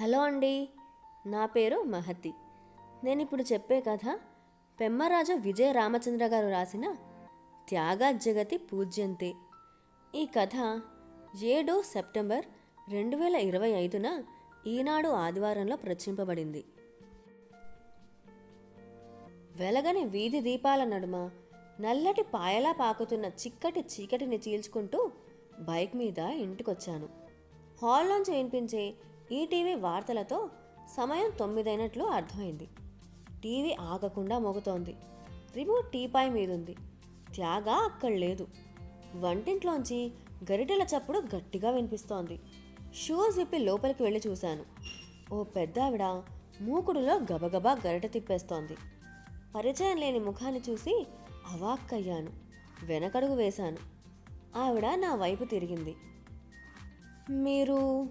Hello అండి. నా పేరు మహతి. నేను ఇప్పుడు చెప్పే కథ పెమ్మరాజు విజయ రామచంద్ర గారు రాసిన త్యాగా జగతి పూజ్యంతే. ఈ కథ ఏడు సెప్టెంబర్ రెండు వేల ఇరవై ఐదున ఈనాడు ఆదివారంలో ప్రచురింపబడింది. వెలగని వీధి దీపాల నడుమ నల్లటి పాయలా పాకుతున్న చిక్కటి చీకటిని చీల్చుకుంటూ బైక్ మీద ఇంటికొచ్చాను. హాల్లోంచి వినిపించే ఈటీవీ వార్తలతో సమయం తొమ్మిదైనట్లు అర్థమైంది. టీవీ ఆగకుండా మోగుతోంది. Remote teapoy మీదుంది. త్యాగ అక్కడ లేదు. వంటింట్లోంచి గరిటెల చప్పుడు గట్టిగా వినిపిస్తోంది. షూస్ విప్పి లోపలికి వెళ్ళి చూశాను. ఓ పెద్దావిడ మూకుడులో గబగబా గరిట తిప్పేస్తోంది. పరిచయం లేని ముఖాన్ని చూసి అవాక్కయ్యాను. వెనకడుగు వేశాను. ఆవిడ నా వైపు తిరిగింది. మీరు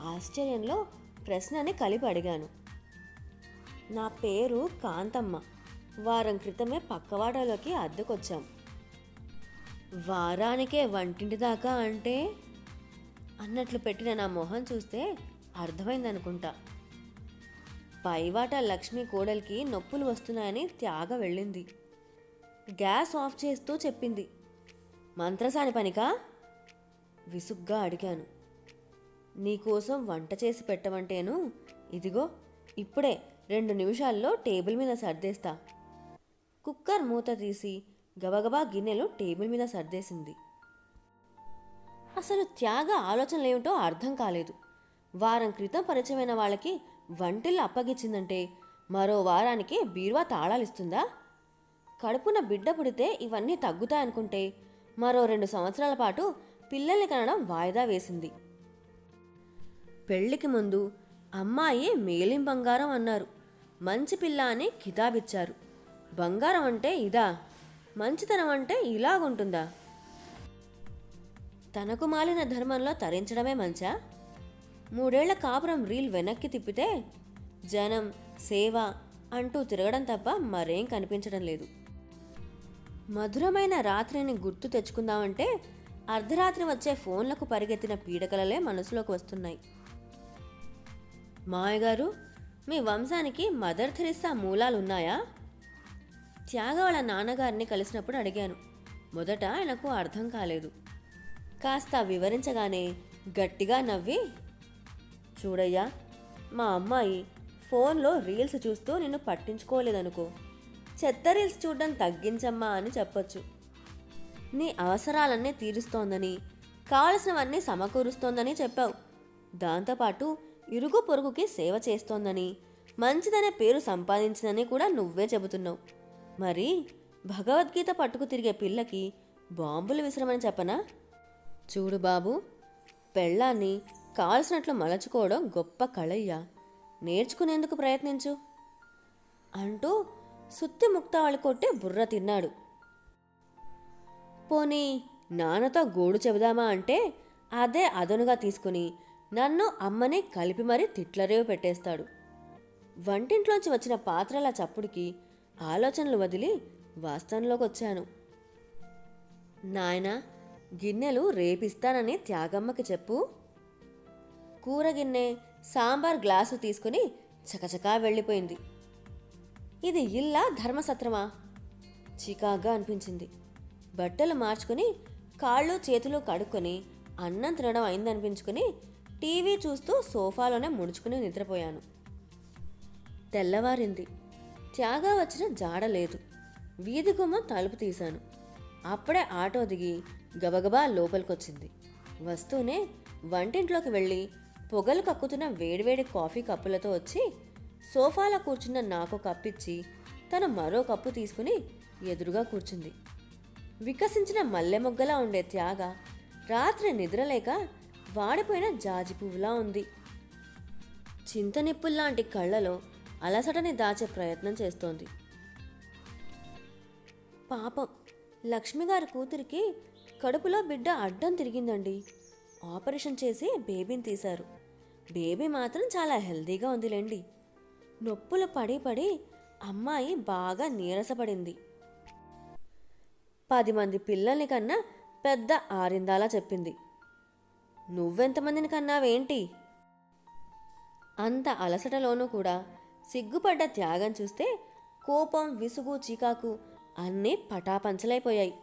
ఆశ్చర్యంలో ప్రశ్నని కలిపి అడిగాను. నా పేరు కాంతమ్మ. వారం క్రితమే పక్కవాడలోకి అద్దెకొచ్చాం. వారానికే వంటింటి దాకా అంటే? అన్నట్లు పెట్టిన నా మొహం చూస్తే అర్థమైందనుకుంటా. పైవాట లక్ష్మి కోడలికి నొప్పులు వస్తున్నాయని త్యాగ వెళ్ళింది. గ్యాస్ ఆఫ్ చేస్తూ చెప్పింది. మంత్రసాని పనికా? విసుగ్గా అడిగాను. నీకోసం వంట చేసి పెట్టమంటేను? ఇదిగో ఇప్పుడే రెండు నిమిషాల్లో టేబుల్ మీద సర్దేస్తా. కుక్కర్ మూత తీసి గబగబా గిన్నెలు టేబుల్ మీద సర్దేసింది. అసలు త్యాగ ఆలోచనలేమిటో అర్థం కాలేదు. వారం క్రితం పరిచయమైన వాళ్ళకి వంటిల్లు అప్పగించిందంటే మరో వారానికి బీరువా తాళాలిస్తుందా? కడుపున బిడ్డ పుడితే ఇవన్నీ తగ్గుతాయనుకుంటే మరో రెండు సంవత్సరాల పాటు పిల్లల్ని కనడం వాయిదా వేసింది. పెళ్ళికి ముందు అమ్మాయి మేలిం బంగారం అన్నారు. మంచి పిల్ల అని కితాబిచ్చారు. బంగారం అంటే ఇదా? మంచితనం అంటే ఇలాగుంటుందా? తనకు మాలిన ధర్మంలో తరించడమే మంచా? మూడేళ్ళ కాపురం రీల్ వెనక్కి తిప్పితే జనం సేవ అంటూ తిరగడం తప్ప మరేం కనిపించడం లేదు. మధురమైన రాత్రిని గుర్తు తెచ్చుకుందామంటే అర్ధరాత్రి వచ్చే ఫోన్లకు పరిగెత్తిన పీడకలలే మనసులోకి వస్తున్నాయి. మాయగారు మీ వంశానికి మదర్ థెరిస్సా మూలాలున్నాయా? త్యాగ వాళ్ళ నాన్నగారిని కలిసినప్పుడు అడిగాను. మొదట ఆయనకు అర్థం కాలేదు. కాస్త వివరించగానే గట్టిగా నవ్వి చూడయ్యా మా అమ్మాయి ఫోన్లో రీల్స్ చూస్తూ నిన్ను పట్టించుకోలేదనుకో. చెత్త రీల్స్ చూడడం తగ్గించమ్మా అని చెప్పొచ్చు. నీ అవసరాలన్నీ తీరుస్తోందని కావలసినవన్నీ సమకూరుస్తోందని చెప్పావు. దాంతోపాటు ఇరుగు పొరుగుకి సేవ చేస్తోందని మంచిదనే పేరు సంపాదించిందని కూడా నువ్వే చెబుతున్నావు. మరి భగవద్గీత పట్టుకు తిరిగే పిల్లకి బాంబులు విసరమని చెప్పనా? చూడు బాబు పెళ్ళాన్ని కాల్సినట్లు మలచుకోవడం గొప్ప కళయ్యా. నేర్చుకునేందుకు ప్రయత్నించు. అంటూ సుత్తి ముక్తావళి కొట్టే బుర్ర తిన్నాడు. పోనీ నాన్నతో గోడు చెబుదామా అంటే అదే అదనుగా తీసుకుని నన్ను అమ్మని కలిపి మరీ తిట్లరేవు పెట్టేస్తాడు. వంటింట్లోంచి వచ్చిన పాత్రల చప్పుడికి ఆలోచనలు వదిలి వాస్తవంలోకి వచ్చాను నాయన గిన్నెలు రేపిస్తానని త్యాగమ్మకి చెప్పు. కూర గిన్నె సాంబార్ గ్లాసు తీసుకుని చకచకా వెళ్ళిపోయింది. ఇది ఇల్లా ధర్మసత్రమా? చికాగా అనిపించింది. బట్టలు మార్చుకుని కాళ్ళు చేతులు కడుక్కొని అన్నం తినడం అయిందనిపించుకుని టీవీ చూస్తూ సోఫాలోనే ముడుచుకుని నిద్రపోయాను. తెల్లవారింది. త్యాగా వచ్చిన జాడ లేదు. వీధి గుమ్మం తలుపు తీశాను. అప్పుడే ఆటో దిగి గబగబా లోపలికొచ్చింది. వస్తూనే వంటింట్లోకి వెళ్ళి పొగలు కక్కుతున్న వేడివేడి కాఫీ కప్పులతో వచ్చి సోఫాలో కూర్చున్న నాకు కప్పిచ్చి తను మరో కప్పు తీసుకుని ఎదురుగా కూర్చుంది. వికసించిన మల్లె మొగ్గలా ఉండే త్యాగ రాత్రి నిద్రలేక వాడిపోయిన జాజి పువ్వులా ఉంది. చింతనిప్పుల్లాంటి కళ్ళలో అలసటని దాచే ప్రయత్నం చేస్తోంది. పాపం లక్ష్మిగారి కూతురికి కడుపులో బిడ్డ అడ్డం తిరిగిందండి. ఆపరేషన్ చేసి బేబీని తీశారు. బేబీ మాత్రం చాలా హెల్దీగా ఉందిలేండి. నొప్పులు పడి పడి అమ్మాయి బాగా నీరసపడింది. పది మంది పిల్లల్ని కన్నా పెద్ద ఆరిందాలా చెప్పింది. నువ్వెంతమందిని కన్నావేంటి అంత అలసటలోనూ కూడా సిగ్గుపడ్డ త్యాగం చూస్తే కోపం విసుగు చికాకు అన్నీ పటాపంచలైపోయాయి.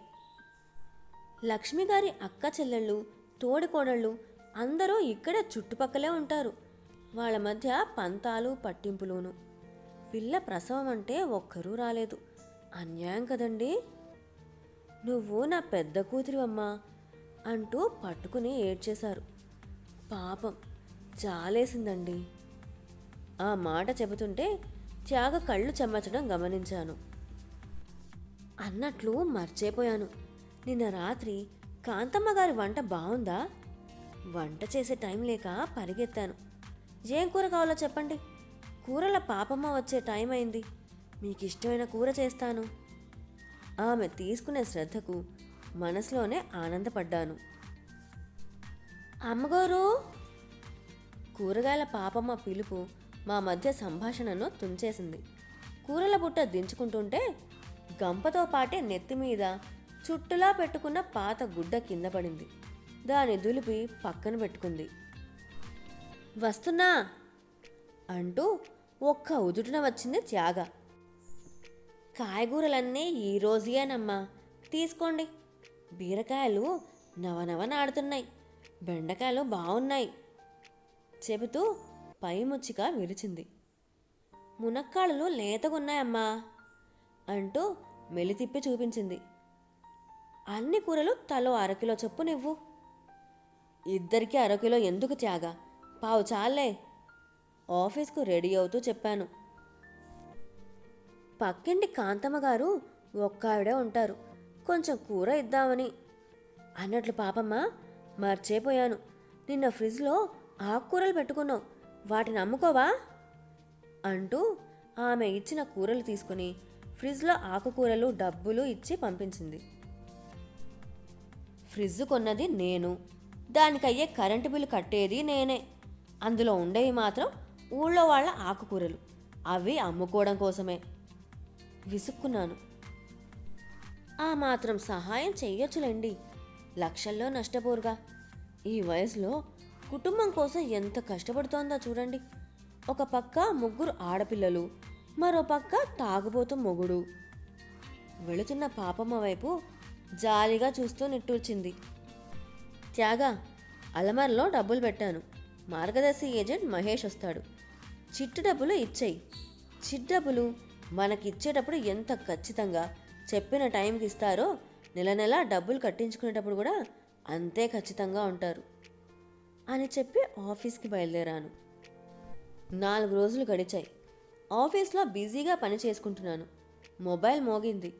లక్ష్మి గారి అక్క చెల్లెళ్ళు తోడికోడళ్ళు అందరూ ఇక్కడే చుట్టుపక్కలే ఉంటారు. వాళ్ళ మధ్య పంతాలు పట్టింపులోను. పిల్ల ప్రసవం అంటే ఒక్కరూ రాలేదు. అన్యాయం కదండి? నువ్వు నా పెద్ద కూతురివమ్మా. అంటూ పట్టుకుని ఏడ్చేశారు. పాపం చాలేసిందండి. ఆ మాట చెబుతుంటే త్యాగ కళ్ళు చెమ్మచడం గమనించాను. అన్నట్లు మర్చిపోయాను. నిన్న రాత్రి కాంతమ్మ గారి వంట బాగుందా వంట చేసే టైం లేక పరిగెత్తాను. ఏం కూర కావాలో చెప్పండి. కూరల పాపమ్మ వచ్చే టైం అయింది. మీకు ఇష్టమైన కూర చేస్తాను. ఆమె తీసుకునే శ్రద్ధకు మనసులోనే ఆనందపడ్డాను. అమ్మగారు! కూరగాయల పాపమ్మ పిలుపు మా మధ్య సంభాషణను తుంచేసింది. కూరల బుట్ట దించుకుంటుంటే గంపతో పాటే నెత్తి మీద చుట్టులా పెట్టుకున్న పాత గుడ్డ కింద పడింది. దాని దులిపి పక్కన పెట్టుకుంది. వస్తున్నా! అంటూ ఒక్క ఉదుటున వచ్చింది త్యాగ. కాయగూరలన్నీ ఈ రోజుయేనమ్మా తీసుకోండి. బీరకాయలు నవనవనాడుతున్నాయి. బెండకాయలు బాగున్నాయి చెబుతూ పై ముచ్చిక విరిచింది. మునక్కాడలు లేతగున్నాయమ్మా అంటూ మెలితిప్పి చూపించింది. అన్ని కూరలు తలో అరకిలో చొప్పు నువ్వు ఇద్దరికీ అరకిలో ఎందుకు త్యాగా? పావు చాలే ఆఫీస్కు రెడీ అవుతూ చెప్పాను. పక్కింటి కాంతమ్మ గారు ఒక్క ఆవిడే ఉంటారు. కొంచెం కూర ఇద్దామని అన్నట్లు పాపమ్మా మర్చేపోయాను. నిన్న ఫ్రిడ్జ్లో ఆకుకూరలు పెట్టుకున్నావు వాటిని అమ్ముకోవా? అంటూ ఆమె ఇచ్చిన కూరలు తీసుకుని ఫ్రిడ్జ్లో ఆకుకూరలు డబ్బులు ఇచ్చి పంపించింది. ఫ్రిడ్జ్ కొన్నది నేను. దానికయ్యే కరెంటు బిల్లు కట్టేది నేనే. అందులో ఉండేవి మాత్రం ఊళ్ళో వాళ్ళ ఆకుకూరలు. అవి అమ్ముకోవడం కోసమే. విసుక్కున్నాను. ఆ మాత్రం సహాయం చెయ్యొచ్చులేండి. లక్షల్లో నష్టపోరుగా. ఈ వయసులో కుటుంబం కోసం ఎంత కష్టపడుతోందో చూడండి. ఒక పక్క ముగ్గురు ఆడపిల్లలు మరో పక్క తాగుబోతు మొగుడు. వెళుతున్న పాపమ్మ వైపు జాలిగా చూస్తూ నిట్టూర్చింది. త్యాగా అలమరలో డబ్బులు పెట్టాను. మార్గదర్శి ఏజెంట్ మహేష్ వస్తాడు. చిట్టు డబ్బులు ఇచ్చేయి. చిట్ డబ్బులు మనకిచ్చేటప్పుడు ఎంత ఖచ్చితంగా చెప్పిన టైంకి ఇస్తారో నెల నెల డబ్బులు కట్టించుకునేటప్పుడు కూడా అంతే ఖచ్చితంగా ఉంటారు అని చెప్పి ఆఫీస్కి బయలుదేరాను. నాలుగు రోజులు గడిచాయి. ఆఫీస్లో బిజీగా పని చేసుకుంటున్నాను. మొబైల్ మోగింది.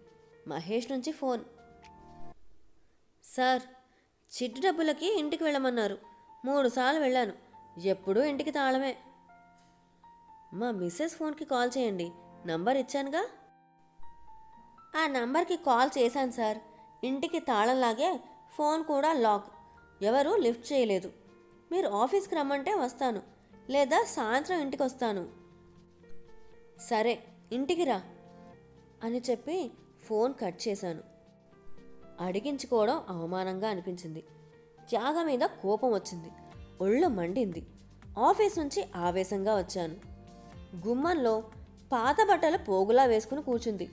మహేష్ నుంచి ఫోన్. సార్ చిట్టు డబ్బులకి ఇంటికి వెళ్ళమన్నారు. మూడు సార్లు వెళ్ళాను. ఎప్పుడూ ఇంటికి తాళమే. మా మిస్సెస్ ఫోన్కి కాల్ చేయండి. నంబర్ ఇచ్చానుగా. ఆ నంబర్కి కాల్ చేశాను సార్. ఇంటికి తాళంలాగే ఫోన్ కూడా లాక్. ఎవరు లిఫ్ట్ చేయలేదు. మీరు ఆఫీస్కి రమ్మంటే వస్తాను. లేదా సాయంత్రం ఇంటికి వస్తాను. సరే ఇంటికి రా అని చెప్పి ఫోన్ కట్ చేశాను. అడిగించుకోవడం అవమానంగా అనిపించింది. త్యాగ మీద కోపం వచ్చింది. ఒళ్ళు మండింది. ఆఫీస్ నుంచి ఆవేశంగా వచ్చాను. గుమ్మంలో పాత బట్టలు పోగులా వేసుకుని కూర్చుంది.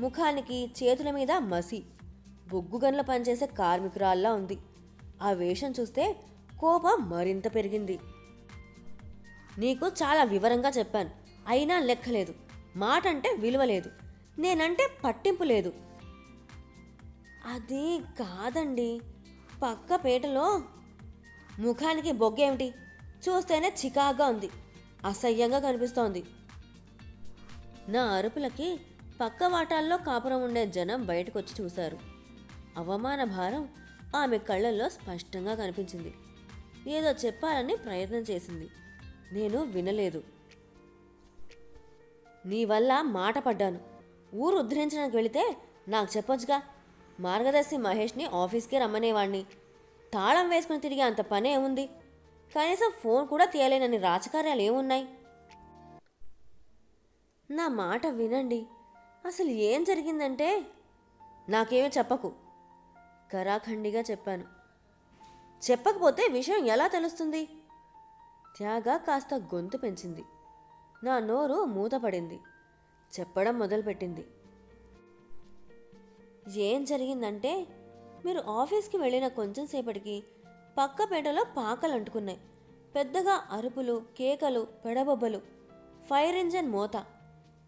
ముఖానికి చేతుల మీద మసి. బొగ్గుగన్ల పనిచేసే కార్మికురాల్లా ఉంది. ఆ వేషం చూస్తే కోపం మరింత పెరిగింది. నీకు చాలా వివరంగా చెప్పాను. అయినా లెక్కలేదు. మాట అంటే విలువ లేదు నేనంటే పట్టింపు లేదు. అది కాదండి. పక్క పేటలో ముఖానికి బొగ్గేమిటి చూస్తేనే చికాగ్గా ఉంది. అసహ్యంగా కనిపిస్తోంది. నా అరుపులకి పక్క వాటాల్లో కాపురం ఉండే జనం బయటకొచ్చి చూశారు. అవమాన భారం ఆమె కళ్ళల్లో స్పష్టంగా కనిపించింది. ఏదో చెప్పాలని ప్రయత్నం చేసింది. నేను వినలేదు. నీ వల్ల మాట పడ్డాను. ఊరు ఉద్ధరించడానికి వెళితే నాకు చెప్పొచ్చుగా. మార్గదర్శి మహేష్ని ఆఫీస్కే రమ్మనేవాణ్ణి. తాళం వేసుకుని తిరిగే అంత పనే ఉంది. కనీసం ఫోన్ కూడా తీయలేనని రాజకార్యాలు ఏమున్నాయి? నా మాట వినండి. అసలు ఏం జరిగిందంటే? నాకేమీ చెప్పకు. కరాఖండిగా చెప్పాను. చెప్పకపోతే విషయం ఎలా తెలుస్తుంది? త్యాగ కాస్త గొంతు పెంచింది. నా నోరు మూతపడింది. చెప్పడం మొదలుపెట్టింది. ఏం జరిగిందంటే మీరు ఆఫీస్కి వెళ్ళిన కొంచెం సేపటికి పక్క పేటలో పాకలు అంటుకున్నాయి పెద్దగా అరుపులు కేకలు పెడబొబ్బలు ఫైర్ ఇంజన్ మోత.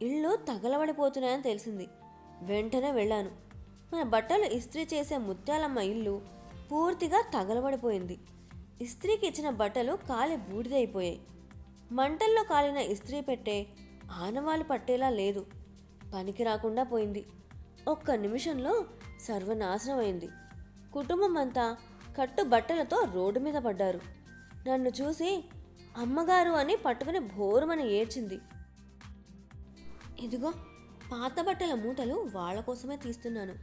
ఇల్లు తగలబడిపోతున్నాయని తెలిసింది. వెంటనే వెళ్ళాను. మన బట్టలు ఇస్త్రీ చేసే ముత్యాలమ్మ ఇల్లు పూర్తిగా తగలబడిపోయింది. ఇస్త్రీకి ఇచ్చిన బట్టలు కాలి బూడిదైపోయాయి. మంటల్లో కాలిన ఇస్త్రీ పెట్టే ఆనవాలు పట్టేలా లేదు. పనికి రాకుండా పోయింది. ఒక్క నిమిషంలో సర్వనాశనమైంది. కుటుంబం అంతా కట్టు బట్టలతో రోడ్డు మీద పడ్డారు. నన్ను చూసి అమ్మగారు అని పట్టుకుని భోరుమని ఏడ్చింది. ఇదిగో పాత బట్టల మూటలు వాళ్ళ కోసమే తీస్తున్నాను.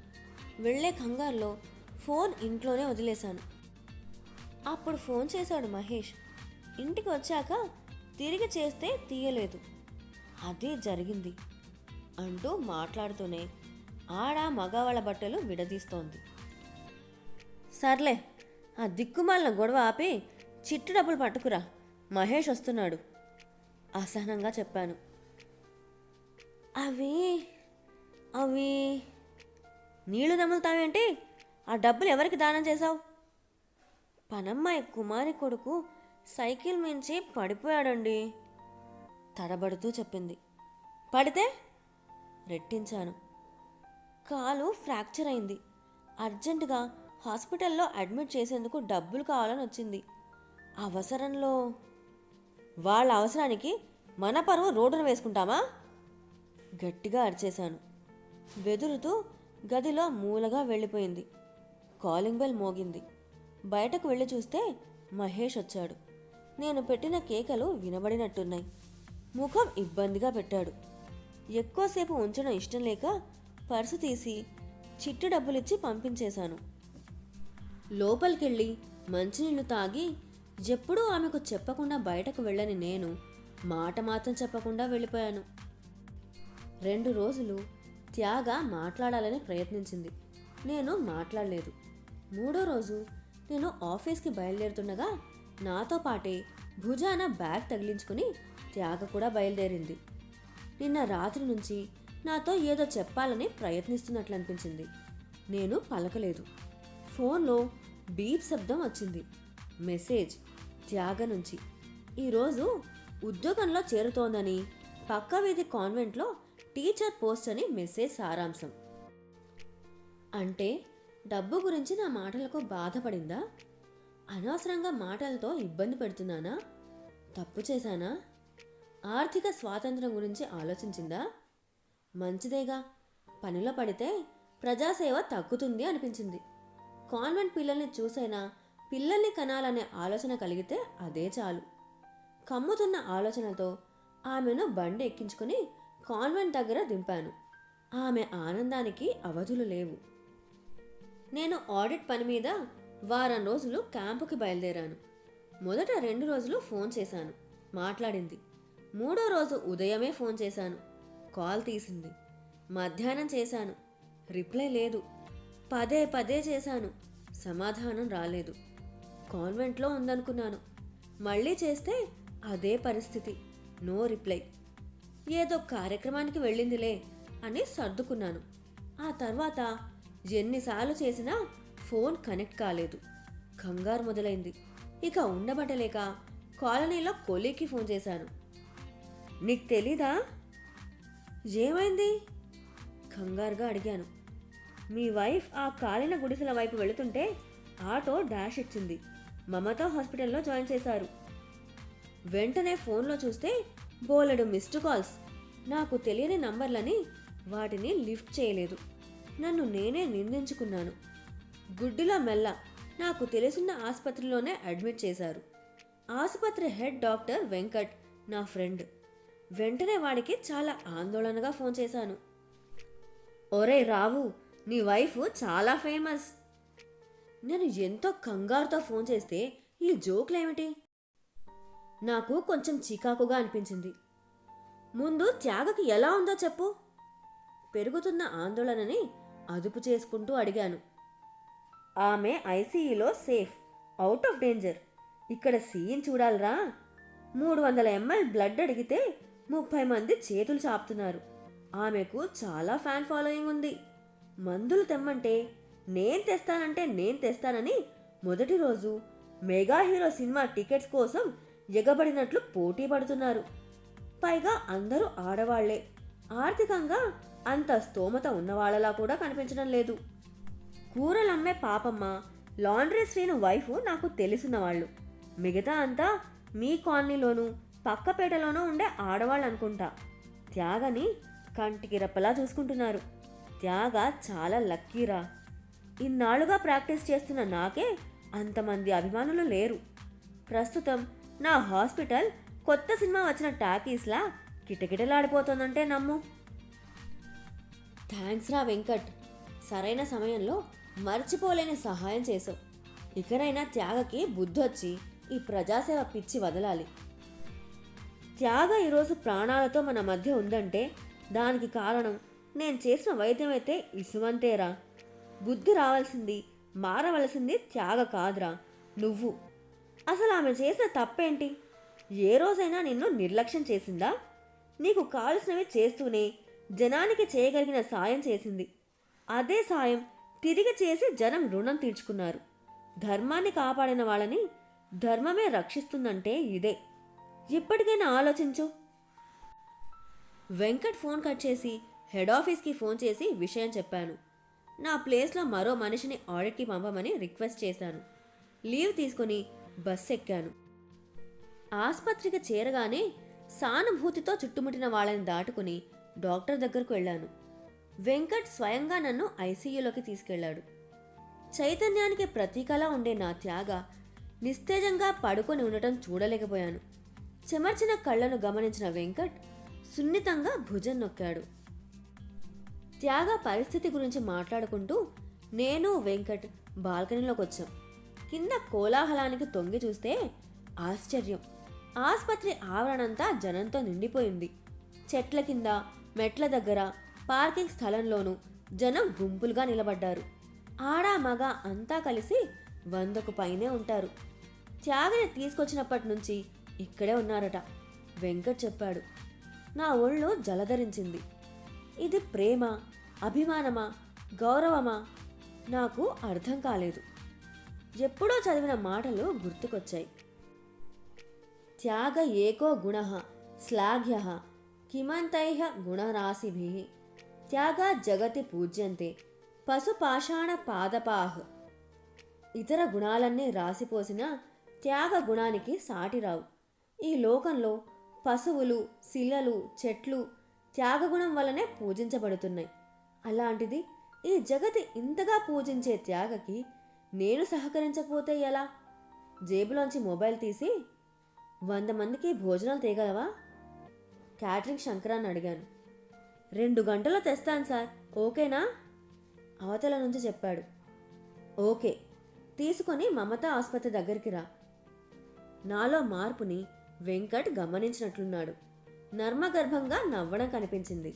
వెళ్ళే కంగారులో ఫోన్ ఇంట్లోనే వదిలేశాను. అప్పుడు ఫోన్ చేశాడు మహేష్. ఇంటికి వచ్చాక తిరిగి చేస్తే తీయలేదు. అది జరిగింది అంటూ మాట్లాడుతూనే ఆడ మగవాళ్ళ బట్టలు విడదీస్తోంది. సర్లే ఆ దిక్కుమాలిన గొడవ ఆపి చిట్టు డబ్బులు పట్టుకురా. మహేష్ వస్తున్నాడు. అసహనంగా చెప్పాను. అవి అవి నీళ్ళు నమ్ములుతావేంటి ఆ డబ్బులు ఎవరికి దానం చేశావు? పనమ్మాయి కుమారి కొడుకు సైకిల్ మించి పడిపోయాడండి తడబడుతూ చెప్పింది. పడితే రెట్టించాను. కాలు ఫ్రాక్చర్ అయింది. అర్జెంటుగా హాస్పిటల్లో అడ్మిట్ చేసేందుకు డబ్బులు కావాలని వచ్చింది. అవసరంలో వాళ్ళ అవసరానికి మన పరువు రోడ్డును వేసుకుంటామా? గట్టిగా అరిచేశాను. వెదురుతూ గదిలో మూలగా వెళ్ళిపోయింది. కాలింగ్ బెల్ మోగింది. బయటకు వెళ్ళి చూస్తే మహేష్ వచ్చాడు. నేను పెట్టిన కేకలు వినబడినట్టున్నాయి. ముఖం ఇబ్బందిగా పెట్టాడు. ఎక్కువసేపు ఉంచడం ఇష్టం లేక పర్సు తీసి చిట్టు డబ్బులిచ్చి పంపించేశాను. లోపలికెళ్ళి మంచినీళ్ళు తాగి ఎప్పుడూ ఆమెకు చెప్పకుండా బయటకు వెళ్ళని నేను మాట మాత్రం చెప్పకుండా వెళ్ళిపోయాను. రెండు రోజులు త్యాగ మాట్లాడాలని ప్రయత్నించింది. నేను మాట్లాడలేదు. మూడో రోజు నేను ఆఫీస్కి బయలుదేరుతుండగా నాతో పాటే భుజాన బ్యాగ్ తగిలించుకుని త్యాగ కూడా బయలుదేరింది. నిన్న రాత్రి నుంచి నాతో ఏదో చెప్పాలని ప్రయత్నిస్తున్నట్లు అనిపించింది నేను పలకలేదు. ఫోన్లో బీప్ శబ్దం వచ్చింది. మెసేజ్ త్యాగ నుంచి. ఈరోజు ఉద్యోగంలో చేరుతోందని పక్క వీధి కాన్వెంట్లో టీచర్ పోస్ట్ అని మెసేజ్ సారాంశం. అంటే డబ్బు గురించి నా మాటలకు బాధపడిందా? అనవసరంగా మాటలతో ఇబ్బంది పెడుతున్నానా? తప్పు చేశానా? ఆర్థిక స్వాతంత్రం గురించి ఆలోచించిందా? మంచిదేగా. పనిలో పడితే ప్రజాసేవ తగ్గుతుంది అనిపించింది. కాన్వెంట్ పిల్లల్ని చూసైనా పిల్లల్ని కనాలనే ఆలోచన కలిగితే అదే చాలు. కమ్ముతున్న ఆలోచనతో ఆమెను బండి ఎక్కించుకుని కాన్వెంట్ దగ్గర దింపాను. ఆమె ఆనందానికి అవధులు లేవు. నేను ఆడిట్ పని మీద వారం రోజులు క్యాంపుకి బయలుదేరాను. మొదట రెండు రోజులు ఫోన్ చేశాను. మాట్లాడింది. మూడో రోజు ఉదయమే ఫోన్ చేశాను. కాల్ తీసింది. మధ్యాహ్నం చేశాను. రిప్లై లేదు. పదే పదే చేశాను. సమాధానం రాలేదు. కాన్వెంట్లో ఉందనుకున్నాను. మళ్ళీ చేస్తే అదే పరిస్థితి. No reply. ఏదో కార్యక్రమానికి వెళ్ళిందిలే అని సర్దుకున్నాను. ఆ తర్వాత ఎన్నిసార్లు చేసినా ఫోన్ కనెక్ట్ కాలేదు. కంగారు మొదలైంది. ఇక ఉండబట్టలేక కాలనీలో కొలీకి ఫోన్ చేశాను. నీకు తెలీదా? ఏమైంది? కంగారుగా అడిగాను. మీ వైఫ్ ఆ కాలిన గుడిసెల వైపు వెళుతుంటే ఆటో డాష్ ఇచ్చింది. మమతా హాస్పిటల్లో జాయిన్ చేశారు. వెంటనే ఫోన్లో చూస్తే బోలెడు మిస్డ్ కాల్స్. నాకు తెలియని నంబర్లని వాటిని లిఫ్ట్ చేయలేదు. నన్ను నేనే నిందించుకున్నాను. గుడ్డిలో మెల్ల నాకు తెలిసిన ఆసుపత్రిలోనే అడ్మిట్ చేశారు. ఆసుపత్రి హెడ్ డాక్టర్ వెంకట్ నా ఫ్రెండ్. వెంటనే వాడికి చాలా ఆందోళనగా ఫోన్ చేశాను. ఒరే రావు నీ వైఫ్ చాలా ఫేమస్. నేను ఎంతో కంగారుతో ఫోన్ చేస్తే ఈ జోకులేమిటి? నాకు కొంచెం చికాకుగా అనిపించింది. ముందు త్యాగకి ఎలా ఉందో చెప్పు. పెరుగుతున్న ఆందోళనని అదుపు చేసుకుంటూ అడిగాను. ఆమె ఐసీఈలో సేఫ్ అవుట్ ఆఫ్ డేంజర్. ఇక్కడ సీన్ చూడాలరా. మూడు వందల ఎంఎల్ బ్లడ్ అడిగితే ముప్పై మంది చేతులు చాపుతున్నారు. ఆమెకు చాలా ఫ్యాన్ ఫాలోయింగ్ ఉంది. మందులు తెమ్మంటే నేను తెస్తానంటే నేను తెస్తానని మొదటి రోజు మెగా హీరో సినిమా టికెట్స్ కోసం ఎగబడినట్లు పోటీ పడుతున్నారు. పైగా అందరూ ఆడవాళ్ళే. ఆర్థికంగా అంత స్తోమత ఉన్నవాళ్ళలా కూడా కనిపించడం లేదు. కూరలమ్మే పాపమ్మ లాండ్రీ శ్రీను వైఫ్ నాకు తెలిసిన వాళ్ళు మిగతా అంతా మీ కాలనీలోనూ పక్కపేటలోనూ ఉండే ఆడవాళ్ళు అనుకుంటా త్యాగని కంటికి రెప్పలా చూసుకుంటున్నారు. త్యాగ చాలా లక్కీరా. ఇన్నాళ్ళుగా ప్రాక్టీస్ చేస్తున్న నాకే అంతమంది అభిమానులు లేరు. ప్రస్తుతం నా హాస్పిటల్ కొత్త సినిమా వచ్చిన టాకీస్లా కిటకిటలాడిపోతుందంటే నమ్ము. థ్యాంక్స్ రా వెంకట్. సరైన సమయంలో మర్చిపోలేని సహాయం చేసావు ఇకనైనా త్యాగకి బుద్ధొచ్చి ఈ ప్రజాసేవ పిచ్చి వదలాలి. త్యాగ ఈరోజు ప్రాణాలతో మన మధ్య ఉందంటే దానికి కారణం నేను చేసిన వైద్యం అయితే ఇసువంతేరా. బుద్ధి రావాల్సింది మారవలసింది త్యాగ కాదురా. నువ్వు. అసలు ఆమె చేసిన తప్పేంటి? ఏ రోజైనా నిన్ను నిర్లక్ష్యం చేసిందా? నీకు కావలసినవి చేస్తూనే జనానికి చేయగలిగిన సాయం చేసింది. అదే సాయం తిరిగి చేసి జనం రుణం తీర్చుకున్నారు. ధర్మాన్ని కాపాడిన వాళ్ళని ధర్మమే రక్షిస్తుందంటే ఇదే. ఇప్పటికైనా ఆలోచించు. వెంకట్ ఫోన్ కట్ చేసి హెడ్ ఆఫీస్కి ఫోన్ చేసి విషయం చెప్పాను. నా ప్లేస్లో మరో మనిషిని ఆడిట్కి పంపమని రిక్వెస్ట్ చేశాను. లీవ్ తీసుకుని బస్ ఎక్కాను ఆసుపత్రికి చేరగానే సానుభూతితో చుట్టుముట్టిన వాళ్ళని దాటుకుని డాక్టర్ దగ్గరకు వెళ్ళాను. వెంకట్ స్వయంగా నన్ను ఐసీయూలోకి తీసుకెళ్ళాడు. చైతన్యానికి ప్రతీకలా ఉండే నా త్యాగ నిస్తేజంగా పడుకొని ఉండటం చూడలేకపోయాను. చెమర్చిన కళ్ళను గమనించిన వెంకట్ సున్నితంగా భుజం నొక్కాడు. త్యాగ పరిస్థితి గురించి మాట్లాడుకుంటూ నేను వెంకట్ బాల్కనీలోకి వచ్చాం కింద కోలాహలానికి తొంగి చూస్తే ఆశ్చర్యం. ఆసుపత్రి ఆవరణంతా జనంతో నిండిపోయింది. చెట్ల కింద మెట్ల దగ్గర పార్కింగ్ స్థలంలోనూ జనం గుంపులుగా నిలబడ్డారు. ఆడ మగ అంతా కలిసి వందకు పైనే ఉంటారు. త్యాగిని తీసుకొచ్చినప్పటి నుంచి ఇక్కడే ఉన్నారట వెంకట్ చెప్పాడు. నా ఒళ్ళు జలధరించింది. ఇది ప్రేమ అభిమానమా గౌరవమా? నాకు అర్థం కాలేదు. ఎప్పుడో చదివిన మాటలు గుర్తుకొచ్చాయి. త్యాగ ఏకో గుణ శ్లాఘ్య కిమంతై గుణరాశిభి త్యాగ జగతి పూజ్యంతే పశుపాషాణ పాదపాహ్ ఇతర గుణాలన్నీ రాసిపోసిన త్యాగ గుణానికి సాటిరావు. ఈ లోకంలో పశువులు శిలలు చెట్లు త్యాగగుణం వల్లనే పూజించబడుతున్నాయి. అలాంటిది ఈ జగతి ఇంతగా పూజించే త్యాగకి నేను సహకరించకపోతే ఎలా? జేబులోంచి మొబైల్ తీసి వంద మందికి భోజనాలు తీయగలవా? క్యాటరింగ్ శంకరాన్ని అడిగాను. రెండు గంటల్లో తెస్తాను సార్ ఓకేనా? అవతల నుంచి చెప్పాడు. ఓకే తీసుకొని మమతా ఆసుపత్రి దగ్గరికి రా. నాలో మార్పుని వెంకట్ గమనించినట్లున్నాడు. నర్మగర్భంగా నవ్వడం కనిపించింది.